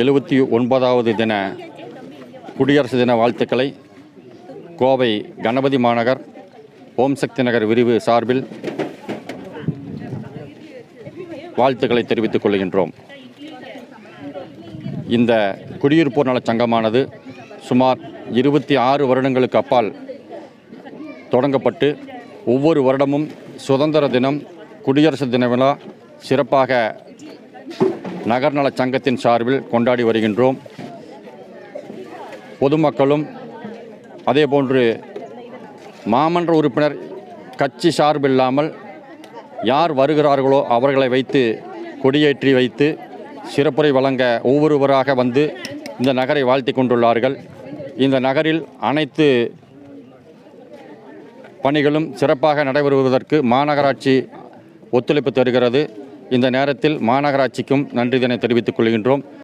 எழுபத்தி ஒன்பதாவது தின குடியரசு தின வாழ்த்துக்களை. கோவை கணபதி மாநகர் ஓம் சக்தி நகர் விரிவு சார்பில் வாழ்த்துக்களை தெரிவித்துக் கொள்கின்றோம். இந்த குடியிருப்போர் நலச் சங்கமானது சுமார் இருபத்தி ஆறு வருடங்களுக்கு அப்பால் தொடங்கப்பட்டு ஒவ்வொரு வருடமும் சுதந்திர தினம் குடியரசு தின விழா சிறப்பாக நகர்நலச் சங்கத்தின் சார்பில் கொண்டாடி வருகின்றோம். பொதுமக்களும் அதேபோன்று மாமன்ற உறுப்பினர் கட்சி சார்பில்லாமல் யார் வருகிறார்களோ அவர்களை வைத்து கொடியேற்றி வைத்து சிறப்புரை வழங்க ஒவ்வொருவராக வந்து இந்த நகரை வாழ்த்தி கொண்டுள்ளார்கள். இந்த நகரில் அனைத்து பணிகளும் சிறப்பாக நடைபெறுவதற்கு மாநகராட்சி ஒத்துழைப்பு தருகிறது. இந்த நேரத்தில் மாநகராட்சிக்கும் நன்றி இதனை தெரிவித்துக் கொள்கின்றோம்.